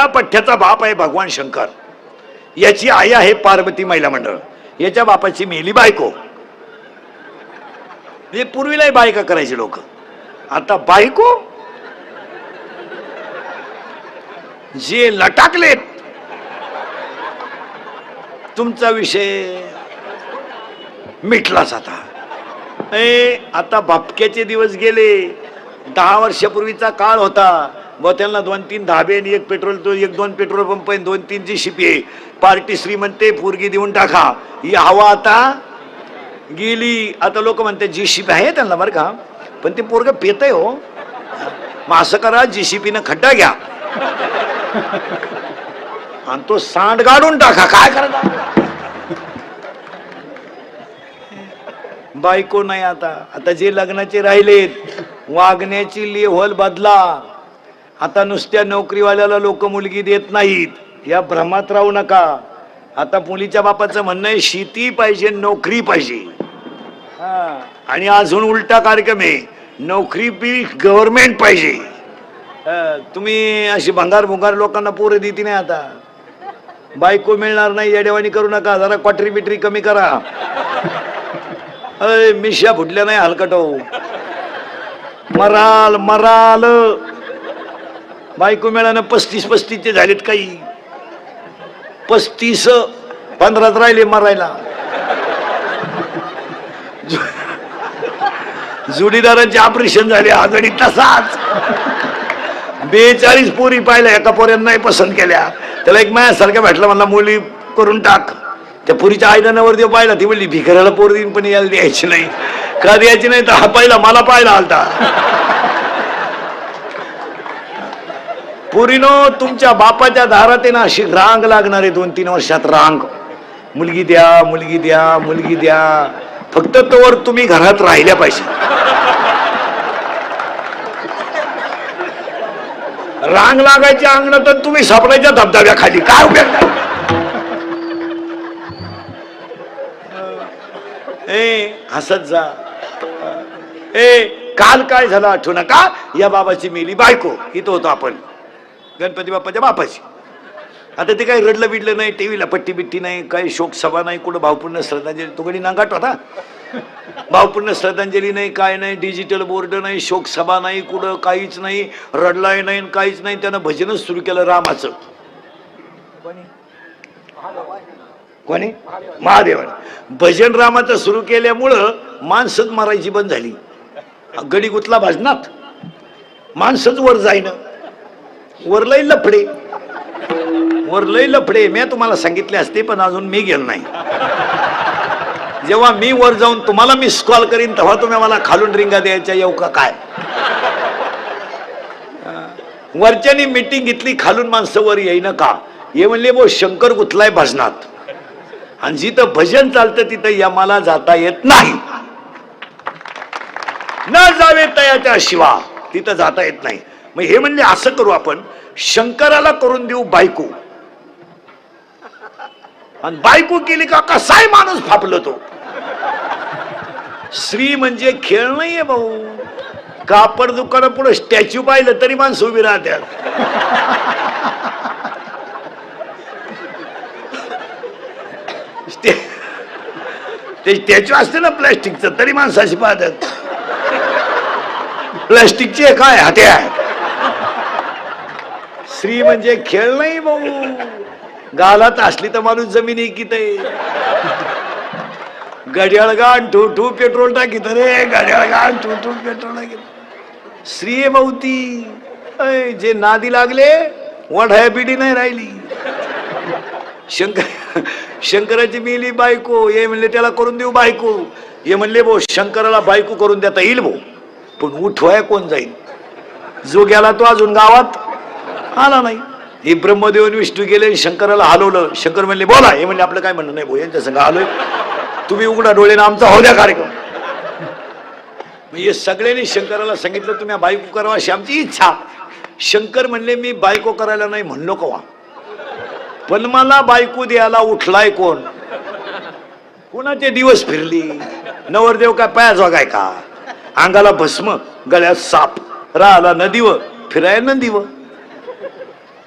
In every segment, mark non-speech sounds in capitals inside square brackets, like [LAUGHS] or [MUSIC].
या पठ्ठ्याचा बाप आहे भगवान शंकर. याची आई आहे पार्वती महिला मंडळ. याच्या बापाची मेली बायको. म्हणजे पूर्वीलाही बायका करायचे लोक. आता बायको? जे लटाकलेत. तुमचा विषय मिटलाच आता. ए आता बापक्याचे दिवस गेले. दहा वर्षापूर्वीचा काळ होता. व त्यांना दोन तीन धाबे आणि एक पेट्रोल तो एक दोन पेट्रोल पंप आहे दोन तीन जी शिपी आहे. पार्टी श्रीमंते पोरगी देऊन टाका. ही हवा आता गेली. आता लोक म्हणते जी शिपी आहे त्यांना बरं का. पण ते पोरग पेत आहे हो. मग असं करा जी शिपीनं खड्डा घ्या. आणि तो सांड गाडून टाका. काय करा बायको नाही आता. आता जे लग्नाचे राहिलेत वागण्याची लेवल बदला. आता नुसत्या नोकरीवाल्याला लोक मुलगी देत नाहीत. या भ्रमात राहू नका. आता मुलीच्या बापाचं म्हणणं आहे शेती पाहिजे नोकरी पाहिजे. हा. आणि अजून उलटा कार्यक्रम आहे नोकरी बी गव्हर्नमेंट पाहिजे. हा, तुम्ही अशी भंगार भुंगार लोकांना पोरं देती नाही आता. बायको मिळणार नाही येडेवाणी करू नका जरा क्वाटरी बिटरी कमी करा. अय मिश्या फुटल्या नाही हलकटो मराल मराल. बायको मिळानं पस्तीस पस्तीसचे झालेत काही. पस्तीस पंधराच राहिले मरायला. जुडीदारांचे ऑपरेशन झाले आघाडी तसाच. बेचाळीस पोरी पाहिल्या एका पोऱ्यानं नाही पसंत केल्या. त्याला एक माझ्यासारखा भेटला मला मुली करून टाक. त्या पुरीच्या आईला नवरदेव पाहिला ती म्हणली भिकाऱ्याला पोर देईन पण याला द्यायची नाही. का द्यायची नाही? तर हा पाहिला मला पाहिला आलता. पुरीनो तुमच्या बापाच्या दारात ना अशी रांग लागणार आहे दोन तीन वर्षात रांग. मुलगी द्या मुलगी द्या मुलगी द्या. फक्त तोवर तुम्ही घरात राहिल्या पाहिजे. रांग लागायच्या अंगणात तर तुम्ही सापडायच्या धबधब्याखाली काय उपयोग ए हसत जा. ए काल काय झालं आठवू नका या बाबाची मेली बायको. इथं होतो आपण. गणपती बाप्पाच्या बापाची. आता ते काही रडलं बिडलं नाही टीव्हीला पट्टी बिट्टी नाही काही शोक सभा नाही कुठं भावपूर्ण श्रद्धांजली तो कधी नांगाट होता भावपूर्ण श्रद्धांजली नाही काय नाही डिजिटल बोर्ड नाही शोक सभा नाही कुठं काहीच नाही रडलाय नाही काहीच नाही त्यानं भजनच सुरू केलं रामाचं. कोणी? महादेवाने. भजन रामाचं सुरू केल्यामुळं माणसंच मारायची बंद झाली. गडी गुतला भाजनात. माणसंच वर जाईन. वरलई लफडे. वरलई लफडे मी तुम्हाला सांगितले असते पण अजून मी गेलो नाही. जेव्हा मी वर जाऊन तुम्हाला मिस कॉल करीन तेव्हा तुम्ही मला खालून रिंगा द्यायच्या येऊ का काय? वरच्यानी मीटिंग घेतली खालून माणसं वर येईन का? हे म्हणले बो शंकर गुतलाय भजनात. आणि जिथं भजन चालतं तिथं यमाला जाता येत नाही. न जावे तयाच्या शिवा तिथं जाता येत नाही. मग हे म्हणले असं करू आपण शंकराला करून देऊ बायको. आणि बायको केली का कसाय माणूस फापलो तो श्री म्हणजे खेळ नाहीये भाऊ. कापड दुकाना पुढे स्टॅच्यू पाहिलं तरी माणसं उभी राहतात. ते स्टॅच्यू असते ना प्लॅस्टिकचं तरी माणसाशी पाहतात. प्लॅस्टिकचे काय हात्या श्री म्हणजे खेळ नाही भाऊ. गालात असली तर माणूस जमिनी कित? घड्याळ गाण ठू ठू पेट्रोल टाकीत. रे घड्याळ गाण ठू ठू पेट्रोल टाकीत. श्री आहे ती जे नादी लागले वढाया बिडी नाही राहिली. शंकर शंकराची मिली बायको. ये म्हणले त्याला करून देऊ बायको. ये म्हणले भाऊ शंकराला बायको करून देता येईल भाऊ. पण उठवाय कोण जाईल? जो गेला तो अजून गावात आला नाही. हे ब्रह्मदेव विष्णू गेले शंकराला हलवलं. शंकर म्हणले बोला. हे म्हणले आपलं काय म्हणणं नाही भाऊ? यांच्या संग आलोय. तुम्ही उघडा डोळेनं आमचा होऊ द्या कार्यक्रम. म्हणजे सगळ्यांनी शंकराला सांगितलं तुम्ही बायको करावा अशी आमची इच्छा. शंकर म्हणले मी बायको करायला नाही म्हणलो कवा. पण मला बायको द्यायला उठलाय कोण? कोणाचे दिवस फिरली? नवरदेव काय पाया काय का? अंगाला भस्म गळ्यात साप. राहिला नदीव फिरायला नदीव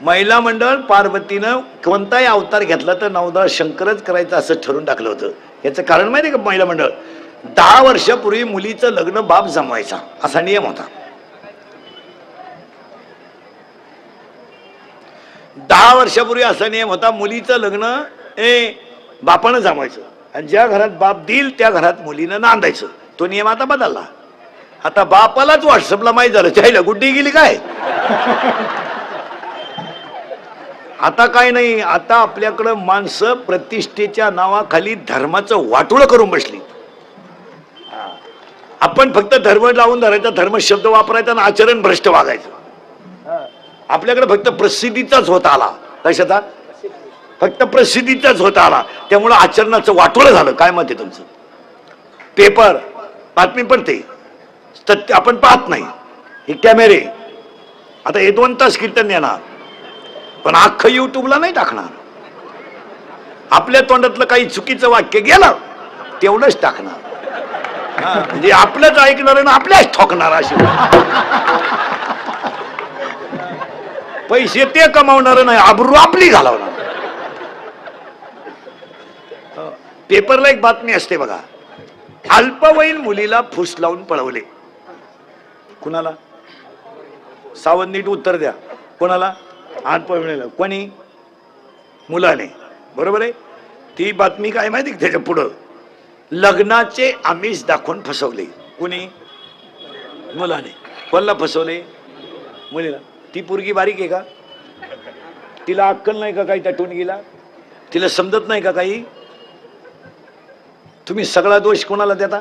महिला मंडळ पार्वतीनं कोणताही अवतार घेतला तर नवदा शंकरच करायचं असं ठरवून टाकलं होतं. याचं कारण माहिती आहे का महिला मंडळ? दहा वर्षापूर्वी मुलीचं लग्न बाप जमवायचा. असा नियम होता. दहा वर्षापूर्वी असा नियम होता मुलीचं लग्न ए बापानं जमायचं आणि ज्या घरात बाप देईल त्या घरात मुलीनं नांदायचं. तो नियम आता बदलला. आता बापालाच व्हॉट्सअपला माहीत झालं. चायला गुड्डी गेली काय? आता काय नाही आता आपल्याकडं माणसं प्रतिष्ठेच्या नावाखाली धर्माचं वाटोळं करून बसली. आपण फक्त धर्म लावून धरायचा धर्म शब्द वापरायचा आणि आचरण भ्रष्ट वागायचं. आपल्याकडे फक्त प्रसिद्धीचाच होता आला. कशाचा फक्त प्रसिद्धीचाच होता आला. त्यामुळं आचरणाचं वाटोळं झालं. काय मत आहे तुमचं? पेपर. बातमी पडते सत्य आपण पाहत नाही. हे कॅमेरे. आता हे दोन तास कीर्तन येणार. पण अख्खं युट्यूबला नाही टाकणार. आपल्या तोंडातलं काही चुकीचं वाक्य गेलं तेवढंच टाकणार. म्हणजे आपलंच ऐकणार आणि आपल्याच ठोकणार अशी. पैसे ते कमावणार नाही आबरू आपली घालवणार. पेपरला एक बातमी असते बघा. अल्पवयीन मुलीला फुस लावून पळवले. कुणाला? सावध नीट उत्तर द्या. कोणाला? अल्पवयीन कोणी? मुलाने. बरोबर आहे? ती बातमी काय माहिती त्याच्या पुढं? लग्नाचे आमिष दाखवून फसवले. कुणी? मुलाने. कोणाला फसवले? मुलीला. ती पोरगी बारीक आहे का? तिला अक्कल नाही का काही त्या टोनगीला तिला समजत नाही का काही? तुम्ही सगळा दोष कोणाला देता?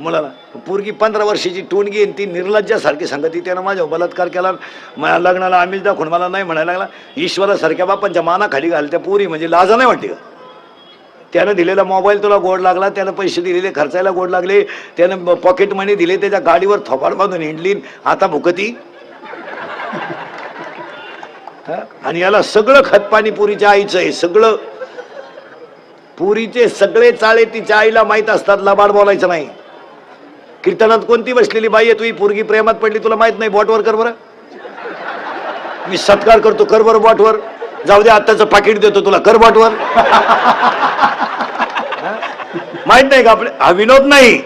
मुलाला. पोरगी पंधरा वर्षाची टोणगी आणि ती निर्लज्जासारखी सांगत. त्यानं माझ्या बलात्कार केला माझ्या लग्नाला आम्हीच दाखवून मला नाही म्हणायला लागला. ईश्वरासारख्या बापांच्या मानाखाली घालत्या पोरी म्हणजे लाजा नाही वाटते का? त्यानं दिलेला मोबाईल तुला गोड लागला त्यानं पैसे दिलेले खर्चायला गोड लागले त्यानं पॉकेट मनी दिले त्याच्या गाडीवर थोपाड बांधून हिंडली आता भुकती. आणि याला सगळं खतपाणी पुरीच्या आईचं आहे सगळं. पुरीचे सगळे चाळे तिच्या आईला माहीत असतात लबाड बोलायचं नाही. कीर्तनात कोणती बसलेली बाई आहे? तुझी पोरगी प्रेमात पडली तुला माहीत नाही बॉटवर कर बरं. मी सत्कार करतो कर बरं बॉटवर जाऊ दे आत्ताचं पाकिट देतो तुला कर बॉटवर [LAUGHS] माहीत नाही का आपले? हा विनोद नाही.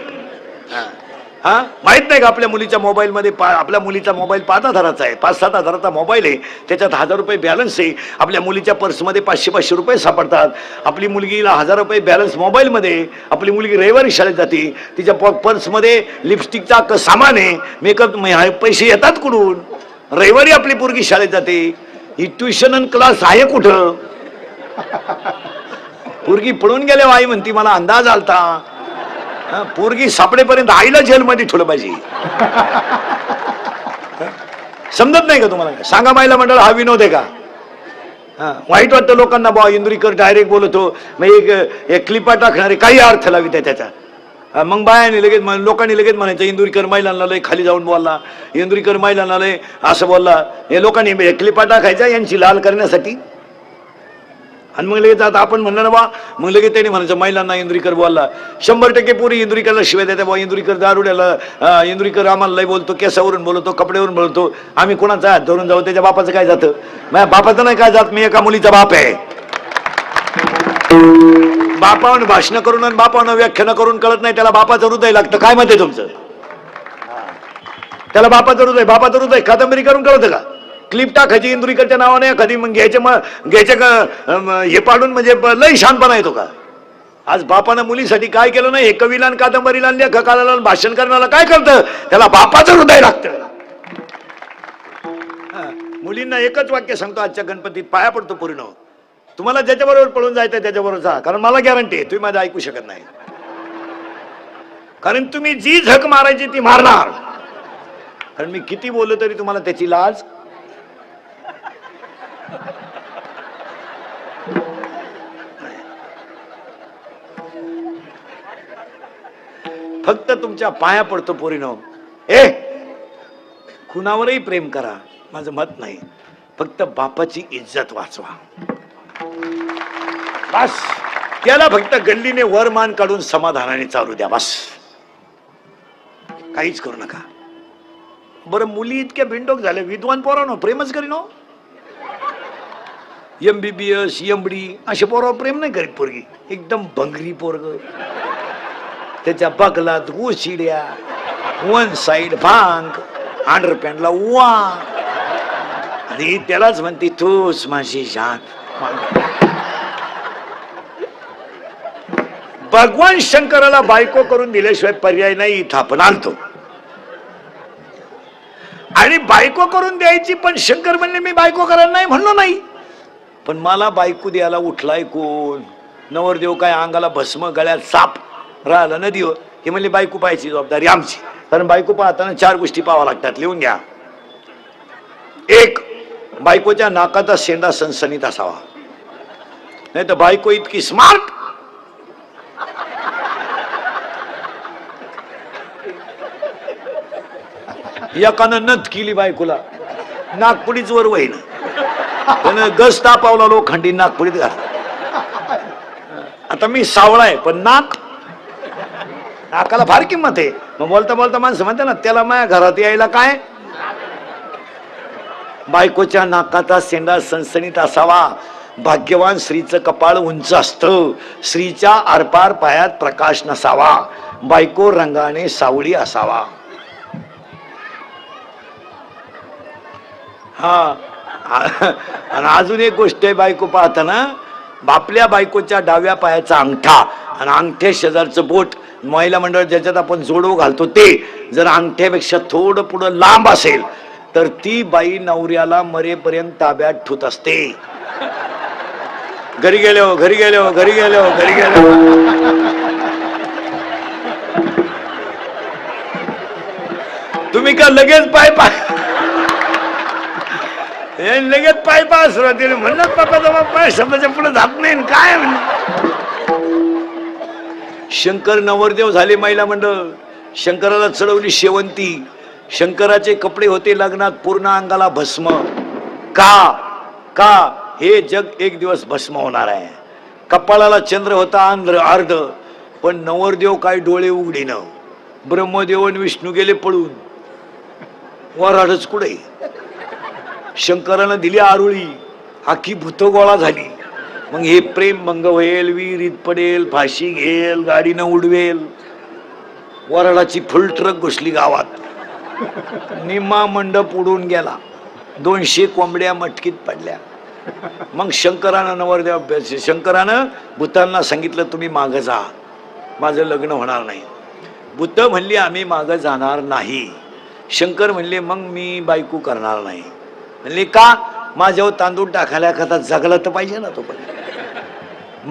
हा? माहीत नाही का आपल्या मुलीच्या मोबाईलमध्ये पा- आपल्या मुलीचा मोबाईल पाच हजाराचा आहे. पाच सात हजाराचा मोबाईल आहे. त्याच्यात हजार रुपये बॅलन्स आहे. आपल्या मुलीच्या पर्समध्ये पाचशे पाचशे रुपये सापडतात. आपली मुलगीला हजार रुपये बॅलन्स मोबाईलमध्ये आपली मुलगी रविवारी शाळेत जाते. तिच्या प- पर्समध्ये लिपस्टिकचा क सामान आहे. मेकअप पैसे येतात कुठून? रविवारी आपली पोरगी शाळेत जाते. ही ट्युशन आणि क्लास आहे कुठं? [LAUGHS] पोरगी पळून गेल्या आई म्हणती मला अंदाज आलता. पोरगी सापडेपर्यंत आईला जेलमध्ये ठेवलं पाहिजे. समजत नाही का तुम्हाला? सांगा माहिला मंडळ हा विनोद आहे का? हा, वाईट वाटतं लोकांना बा इंदुरीकर डायरेक्ट बोलतो. मग एक एक क्लिपा टाकणारे काही अर्थ लावित आहे त्याचा मग बायाने लगेच म्हण- लोकांनी लगेच म्हणायचं इंदुरीकर महिलांना लय खाली जाऊन बोलला इंदुरीकर महिलांना लय असं बोलला. हे लोकांनी क्लिपा टाकायच्या यांची लाल करण्यासाठी. आणि मग लगेच आता आपण म्हणलं ना बा मग लगेच त्यांनी म्हणायचं महिलांना इंद्रीकर बोलला शंभर टक्के पुरी इंद्रीकरला शिवाय देते बा इंद्रीकर दारुड्याला इंद्रीकर आम्हाला लय बोलतो केसावरून बोलतो कपड्यावरून बोलतो. आम्ही कोणाचा हात धरून जाऊ त्याच्या बापाचं काय जातं? माझ्या बापाचं नाही काय जात मी एका मुलीचा बाप आहे. बापावर भाषण करून आणि बापावर व्याख्यानं करून कळत नाही त्याला बापाचं हृदय लागतं. काय म्हणते आहे तुमचं त्याला बापाचं हृदय बापाचं हृदय कादंबरी करून कळतं का? क्लिप टाकायची इंदुरीकरच्या नावाने कधी मग घ्यायचे मग घ्यायचे हे पाडून म्हणजे लई शानपणा येतो का? आज बापानं मुलीसाठी काय केलं नाही? हे कवीला आणि कादंबरीला आणि लेखकाला भाषण करण्याला काय करतं? त्याला बापाचं हृदय लागतं. मुलींना एकच वाक्य सांगतो आजच्या गणपतीत पाया पडतो पूर्ण. तुम्हाला ज्याच्याबरोबर पळून जायचं त्याच्याबरोबर जा. कारण मला गॅरंटी आहे तुम्ही माझं ऐकू शकत नाही. कारण तुम्ही जी झक मारायची ती मारणार. कारण मी किती बोललो तरी तुम्हाला त्याची लाज फक्त तुमच्या पाया पडतो पोरीनो. ए कुणावरही प्रेम करा. माझं मत नाही. फक्त बापाची इज्जत वाचवा. बस. त्याला फक्त गल्लीने वरमान काढून समाधानाने चालू द्या बस. काहीच करू नका. बरं मुली इतक्या बिंडोक झाल्या विद्वान पोरानो प्रेमच करीनो. M B B S MD अशा पोरावर प्रेम नाही करीत पोरगी. एकदम भंगरी पोरग. त्याच्या बगलात उशिड्या वन साइड भांग अंडरपॅन्टला वा आणि त्यालाच म्हणते तूच माझी जान भगवान शंकराला बायको करून दिल्याशिवाय पर्याय नाही इथं आपण आणतो आणि बायको करून द्यायची पण शंकर म्हणले मी बायको करायला नाही म्हणलो नाही. पण मला बायको द्यायला उठलाय कोण? नवरदेव काय अंगाला भस्म गळ्यात साप राहिलं देव हे म्हणले बायको पाहायची जबाबदारी आमची. कारण बायको पाहताना चार गोष्टी पाहाव्या लागतात. लिहून घ्या. एक बायकोच्या नाकाचा शेंडा सनसनीत असावा. नाही तर बायको इतकी स्मार्ट एकानं नथ केली बायकोला. नागपुडीच वर वहीन त्यानं गस तापावला लोखंडी नाक पुढे आता मी सावळा आहे पण नाक नाकाला फार किंमत आहे. मग बोलता बोलता माणसं म्हणते ना त्याला माझ्या घरात यायला काय? बायकोच्या नाकाचा सेंडा सनसणीत असावा. भाग्यवान स्त्रीचं कपाळ उंच असतं. स्त्रीच्या आरपार पायात प्रकाश नसावा. बायको रंगाने सावळी असावा. हा आणि अजून एक गोष्ट आहे बायको पाहताना आपल्या बायकोच्या डाव्या पायाचा अंगठा. आणि अंगठ्या शेजारचं बोट महिला मंडळ ज्याच्यात आपण जोडव घालतो ते जर अंगठ्यापेक्षा थोडं पुढं लांब असेल तर ती बाई नवऱ्याला मरेपर्यंत ताब्यात ठूत असते. घरी गेले हो घरी गेले हो घरी गेले हो घरी गेले हो. तुम्ही का लगेच पाय पाय हे लगेच पाय पाय सुरुवातीला म्हणलं पप्पा जमा पाय शब्दाच्या पुढे जात नाही काय म्हणे शंकर नवरदेव झाले महिला मंडळ. शंकराला चढवली शेवंती. शंकराचे कपडे होते लग्नात पूर्ण अंगाला भस्म. का? का? हे जग एक दिवस भस्म होणार आहे. कपाळाला चंद्र होता आंध्र अर्ध पण नवरदेव काय डोळे उघडीन? ब्रह्मदेव आणि विष्णू गेले पळून. वराडच कुठे? शंकरानं दिली आरुळी. आखी भूतगोळा झाली. मग हे प्रेम भंग होईल विहिरीत पडेल फाशी घेल गाडीनं उडवेल. वरडाची फुल ट्रक घुसली गावात. निम्मा मंडप उडून गेला. दोनशे कोंबड्या मटकीत पडल्या. मग शंकरानं नवरदेव शंकरानं भूतांना सांगितलं तुम्ही मागं जा. माझं लग्न होणार नाही. भूत म्हणली आम्ही मागं जाणार नाही. शंकर म्हणले मग मी बायको करणार नाही. म्हणले का? माझ्यावर तांदूळ टाकायला एखादा जगला तर पाहिजे ना तो पण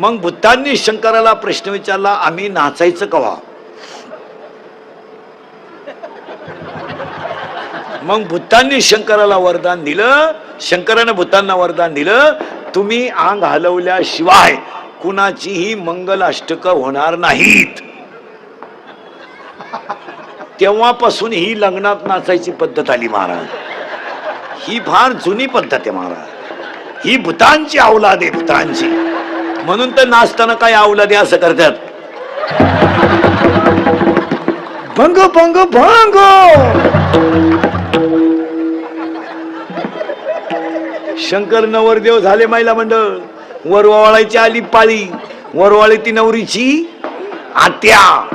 मग भूतांनी शंकराला प्रश्न विचारला आम्ही नाचायचं कवा? मग भूतांनी शंकराला वरदान दिलं शंकरानं भूतांना वरदान दिलं तुम्ही अंग हलवल्याशिवाय कुणाचीही मंगल अष्टक होणार नाहीत. तेव्हापासून ही लग्नात नाचायची पद्धत आली महाराज. ही फार जुनी पद्धत आहे महाराज. ही भूतांची आवलाद आहे भूतांची. म्हणून तर नाचताना काय आवलादे असं करतात. भंग भंग भंग! शंकर नवरदेव झाले महिला मंडळ. वरवाळायची आली पाळी. वरवाळी ती नवरीची आत्या.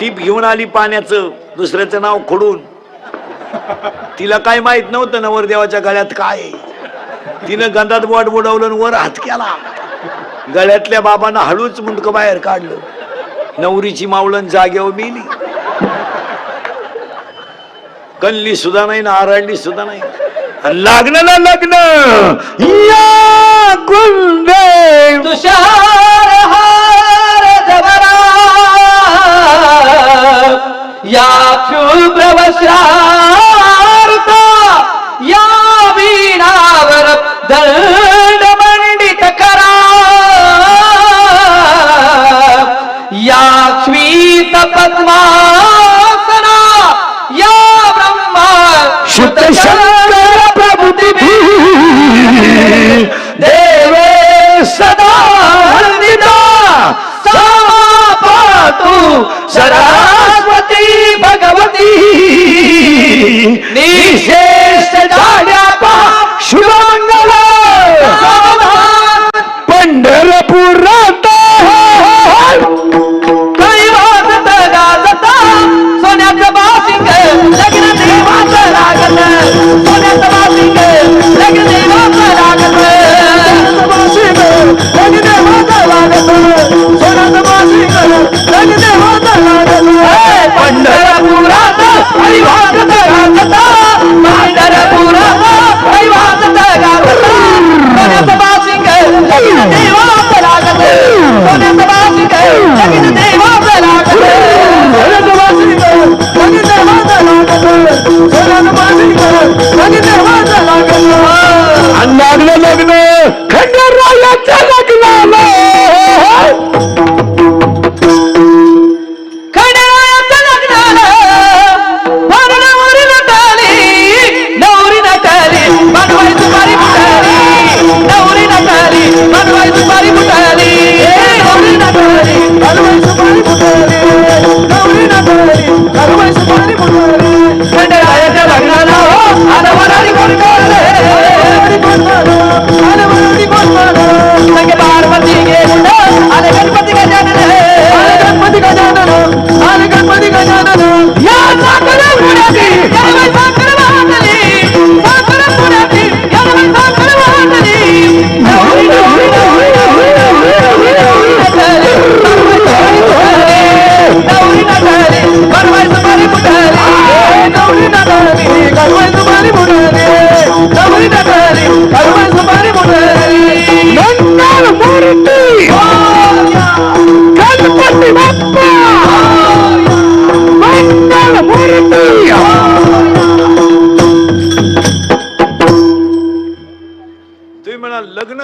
टीप घेऊन आली पाण्याचं. दुसऱ्याचं नाव खोडून. तिला काय माहीत नव्हतं नवरदेवाच्या गळ्यात काय तिनं गंधात बोट बुडवलं वर हात केला. गळ्यातल्या बाबांना हळूच मुंडक बाहेर काढलं. नवरीची मावळण जागेवर मिली. कल्ली सुद्धा नाही ना आरडली सुद्धा नाही. आणि ना लग्न या तुषार जबरा या शुभ्र पद्मासना या ब्रह्मा शुद्ध शंकर प्रभु देवे सदा वंदिता पातु सरस्वती भगवती। निशेष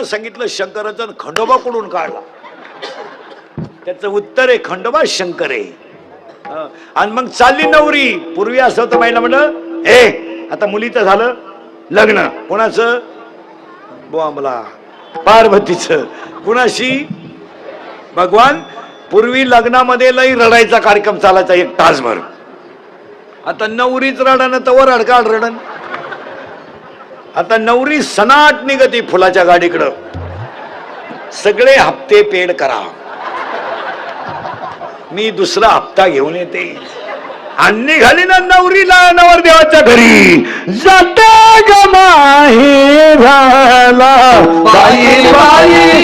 सांगितलं शंकराचं खंडोबा कुठून काढला? त्याचं उत्तर आहे खंडोबा शंकर आहे. आणि मग चालली नवरी. पूर्वी असं होतं महिला म्हणलं ए आता मुलीचं झालं लग्न. कोणाचं? बुवा मला पार्वतीचं. कुणाशी? भगवान पूर्वी लग्नामध्ये लई रडायचा कार्यक्रम चालायचा एक तासभर. आता नवरीच रडणं तर अडकाड रडण. आता नवरी सनाट निगती फुलाच्या गाडीकडं. सगळे हप्ते पेड करा. मी दुसरा हप्ता घेऊन येते. आणि निघाली ना नवरीला नवरदेवाच्या घरी. जाता ग झाला. बाई बाई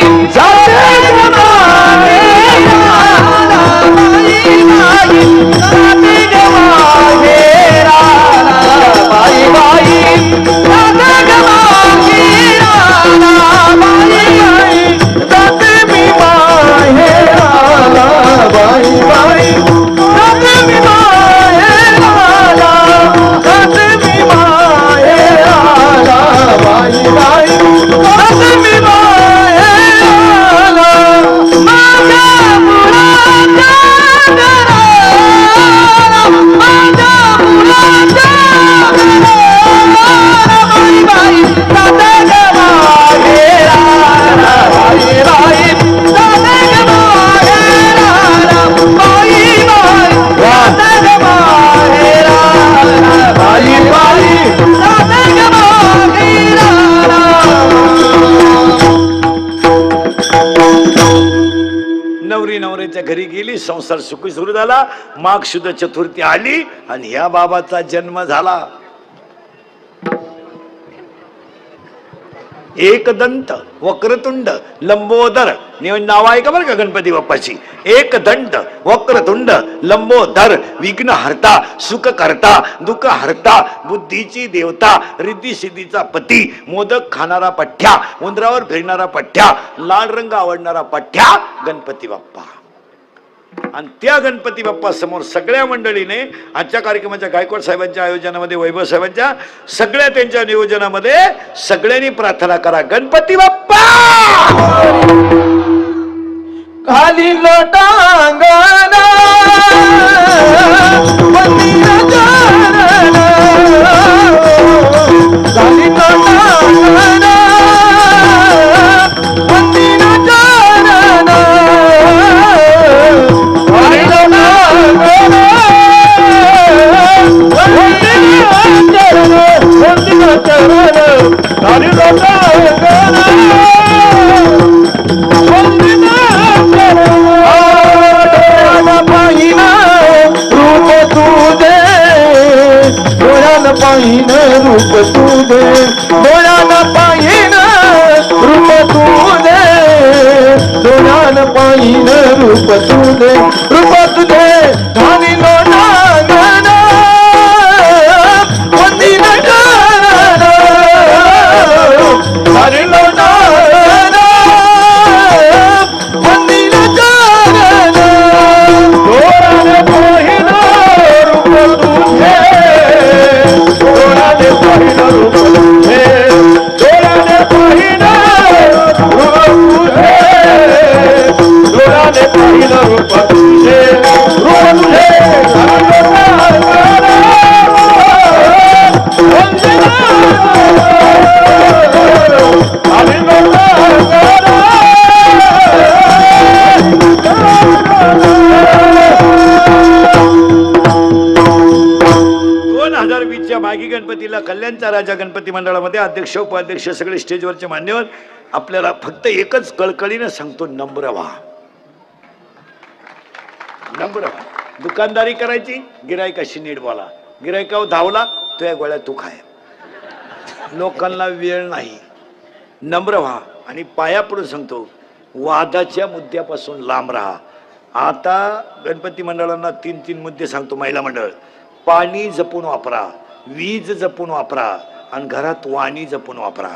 संसार सुखी सुरू झाला माघ शुद्ध चतुर्थी आली आणि ह्या बाबाचा जन्म झाला. एकदंत वक्रतुंड लंबोदर. नाव आहे का बरं का गणपती बाप्पाची? एकदंत वक्रतुंड लंबोदर. विघ्न हरता सुख करता दुःख हरता बुद्धीची देवता रिद्धी सिद्धीचा पती मोदक खाणारा पठ्ठ्या उंदरावर फिरणारा पठ्ठ्या लाल रंग आवडणारा पठ्ठ्या गणपती बाप्पा. आणि त्या गणपती बाप्पा समोर सगळ्या मंडळीने आजच्या कार्यक्रमाच्या गायकवाड साहेबांच्या आयोजनामध्ये वैभव साहेबांच्या सगळ्या त्यांच्या नियोजनामध्ये सगळ्यांनी प्रार्थना करा गणपती बाप्पा! गणपती मंडळामध्ये अध्यक्ष उपाध्यक्ष सगळे स्टेजवरचे मान्यवर आपल्याला फक्त एकच कळकळीनं सांगतो नम्र व्हा नम्र व्हा दुकानदारी करायची गिरायकाशी नीट बोला. गिरायकावर धावला तो या गोळ्या तू खाय. लोकांना वेळ नाही. नम्र व्हा आणि पाया पडून सांगतो वादाच्या मुद्द्यापासून लांब राहा. आता गणपती मंडळांना तीन तीन मुद्दे सांगतो महिला मंडळ. पाणी जपून वापरा वीज जपून वापरा. आणि घरात वाणी जपून वापरा.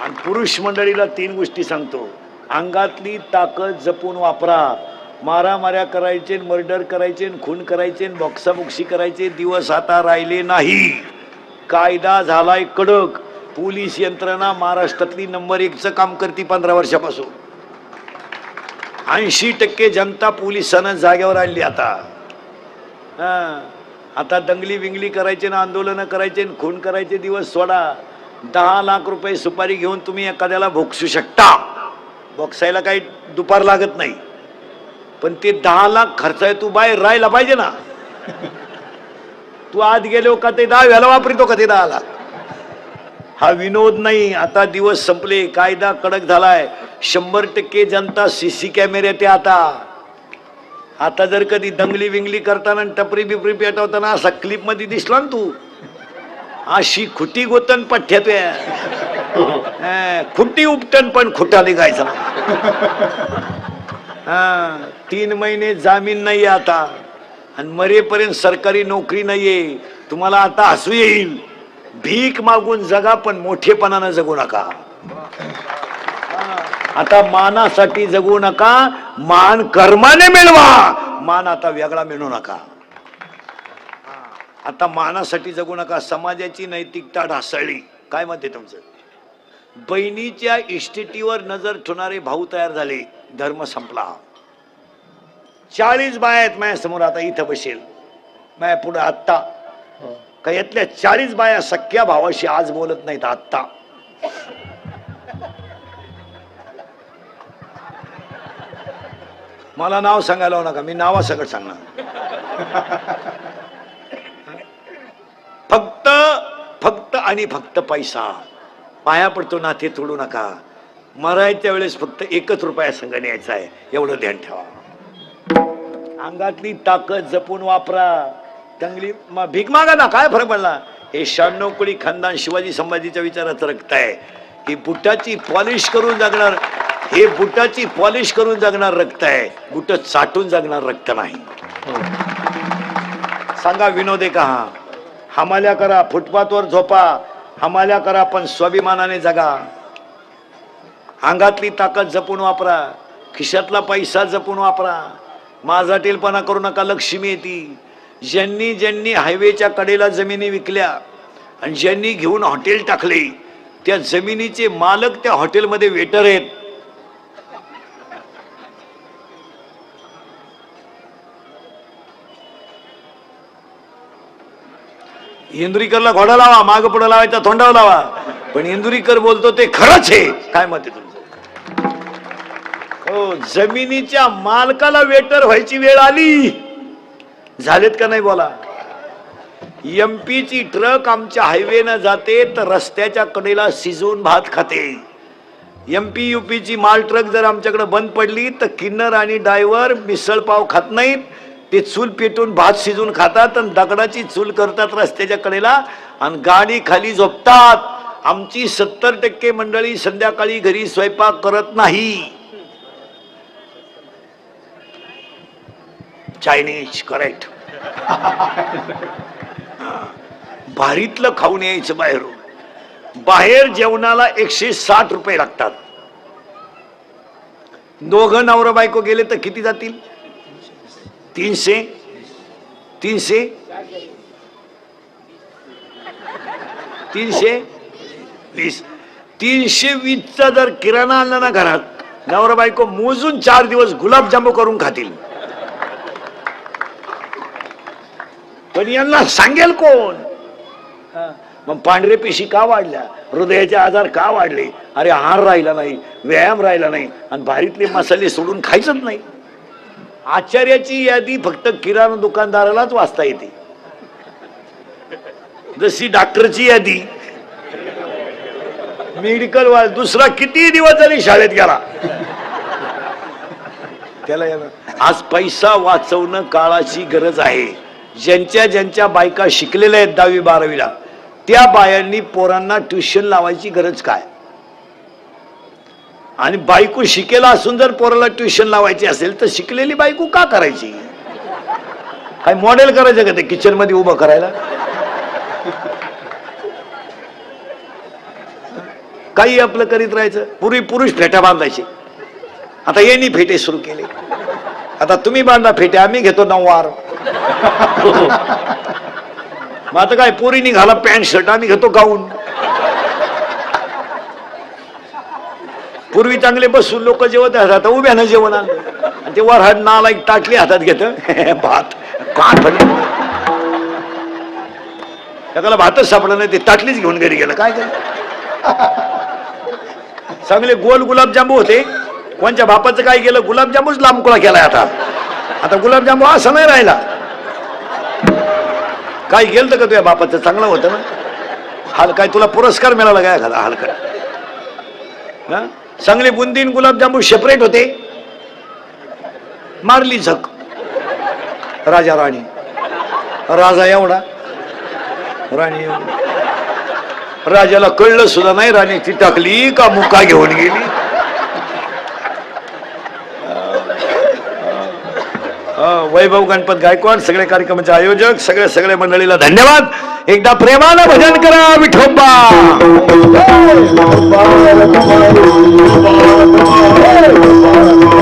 आणि पुरुष मंडळीला तीन गोष्टी सांगतो. अंगातली ताकद जपून वापरा. मारामाऱ्या करायचे मर्डर करायचे खून करायचे बॉक्साबुक्सी करायचे दिवस आता राहिले नाही. कायदा झालाय कडक. पोलीस यंत्रणा महाराष्ट्रातली नंबर एकचं काम करते पंधरा वर्षापासून. ऐंशी टक्के जनता पोलिसांना जाग्यावर आणली आता. हा. आता दंगली विंगली करायचे ना आंदोलनं करायचे न खून करायचे दिवस सोडा. दहा लाख रुपये सुपारी घेऊन तुम्ही एखाद्याला भोगसू शकता. भोगसायला काही दुपार लागत नाही. पण ते दहा लाख खर्च आहे तू बाहेर राहायला पाहिजे ना. तू आत गेलो का ते दहा व्याला वापरतो का ते दहा लाख? हा विनोद नाही. आता दिवस संपले. कायदा कडक झालाय. शंभर टक्के जनता सी सी कॅमेऱ्यात ते आता. आता जर कधी दंगली विंगली करताना आणि टपरी बिपरी पेटवताना असा क्लिपमध्ये दिसला ना तू? अशी खुटी गोतन पठ्यात खुटी उपटन पण खुटा निघायचा हा तीन महिने जामीन नाही आता. आणि मरेपर्यंत सरकारी नोकरी नाहीये. तुम्हाला आता हसू येईल. भीक मागून जगा पण मोठेपणानं जगू नका. आता मानासाठी जगू नका मान कर्माने मिळवा. मान आता वेगळा मिळू नका. आता मानासाठी जगू नका समाजाची नैतिकता ढासळली. काय आहे तुमचं? बहिणीच्या इस्टेटीवर नजर ठेवणारे भाऊ तयार झाले धर्म संपला. चाळीस बाया आहेत माझ्यासमोर आता इथं बसेल. माझ्या पुढे आत्ता. का यातल्या चाळीस बाया सख्या भावाशी आज बोलत नाहीत आत्ता. मला नाव सांगायला लावू नका मी नावासकट सांगणार. फक्त फक्त आणि फक्त पैसा. पाया पडतो ना ते तोडू नका. मरायच्या वेळेस फक्त एकच रुपया संघ न्यायचा आहे एवढं ध्यान ठेवा. अंगातली ताकद जपून वापरा. चांगली भीक मागा ना काय फरक पडला? हे शहाण्णव कोळी खानदान शिवाजी संभाजीच्या विचारात रक्त आहे. ही बुटाची पॉलिश करून जगणार. हे बुटाची पॉलिश करून जगणार रक्त आहे. बुट चाटून जगणार रक्त नाही. सांगा विनोद आहे का हा? हमाल्या करा फुटपाथवर झोपा. हमाल्या करा पण स्वाभिमानाने जगा. अंगातली ताकद जपून वापरा. खिशातला पैसा जपून वापरा. माझा टेलपणा करू नका लक्ष्मी येते ज्यांनी ज्यांनी हायवेच्या कडेला जमिनी विकल्या आणि ज्यांनी घेऊन हॉटेल टाकले त्या जमिनीचे मालक त्या हॉटेलमध्ये वेटर आहेत. इंदुरीकरला घोडा लावा माग पुढे लावायचा तोंडावर लावा. पण इंदुरीकर बोलतो ते खरंच आहे. काय मत आहे तुमचं? हो जमिनीच्या मालकाला वेटर व्हायची वेळ आली. झालेत का नाही बोला? एमपी ची ट्रक आमच्या हायवेनं जाते तर रस्त्याच्या कडेला शिजवून भात खाते. एमपी युपीची माल ट्रक जर आमच्याकडे बंद पडली तर किन्नर आणि डायव्हर मिसळ पाव खात नाहीत. ते चूल पेटून भात शिजून खातात आणि दगडाची चूल करतात रस्त्याच्या कडेला आणि गाडी खाली झोपतात. आमची सत्तर टक्के मंडळी संध्याकाळी घरी स्वयंपाक करत नाही. चायनीज करेक्ट [LAUGHS] भारीतलं खाऊन यायचं बाहेरून. बाहेर जेवणाला एकशे साठ रुपये लागतात. दोघं नवरा बायको गेले तर किती जातील? तीनशे? तीनशे? तीनशे? वीस. तीनशे वीसचा जर किराणा आणला ना घरात नवरा बायको मोजून चार दिवस गुलाबजामू करून खातील. पण यांना सांगेल कोण. मग पांढरे पेशी का वाढल्या? हृदयाचे आजार का वाढले? अरे आहार राहिला नाही व्यायाम राहिला नाही आणि भारीतले मसाले सोडून खायचंच नाही. आचार्याची यादी फक्त किराणा दुकानदारालाच वाचता येते. जशी डॉक्टरची यादी मेडिकल वा दुसरा किती दिवस झाली शाळेत गेला. त्याला आज पैसा वाचवणं काळाची गरज आहे. ज्यांच्या ज्यांच्या बायका शिकलेल्या आहेत दहावी बारावीला त्या बायांनी पोरांना ट्युशन लावायची गरज काय? आणि बायको शिकेला असून जर पोराला ट्युशन लावायची असेल तर शिकलेली बायको का करायची? काय मॉडेल करायचं का ते किचनमध्ये उभं करायला? काही आपलं करीत राहायचं. पूर्वी पुरुष फेट्या बांधायचे. आता यांनी फेटे सुरू केले. आता तुम्ही बांधा फेटे आम्ही घेतो नऊवार. मग आता काय पोरी निघाला पॅन्ट शर्ट आम्ही घेतो गाऊन. पूर्वी चांगले बसून लोक जेवत असतात आता उभ्यानं जेवण आणलं आणि ते वर नाला एक ताटली हातात घेत [LAUGHS] भात भात त्याला भातच सापडलं नाही ते ताटलीच घेऊन घरी गेलं. काय केलं [LAUGHS] चांगले गोल गुलाबजांबू होते. कोणच्या बापाचं काय केलं? गुलाबजांबूच लांबकुळा केलाय आता. आता गुलाबजांबू असं नाही राहिला. काय गेलं का तुझ्या बापाचं? चांगलं होतं ना? हाल काय तुला पुरस्कार मिळाला काय एखादा हलका? चांगले बुंदीन गुलाबजामुन सेपरेट होते. मारली झक. राजा राणी. राजा एवढा. राणी राजाला कळलं सुद्धा नाही राणी ती टाकली का मुका घेऊन गेली? वैभव गणपत गायकवाड सगळे कार्यक्रमाचे आयोजक सगळे सगळ्या मंडळीला धन्यवाद. एकदा प्रेमानं भजन करा विठोबा Hey!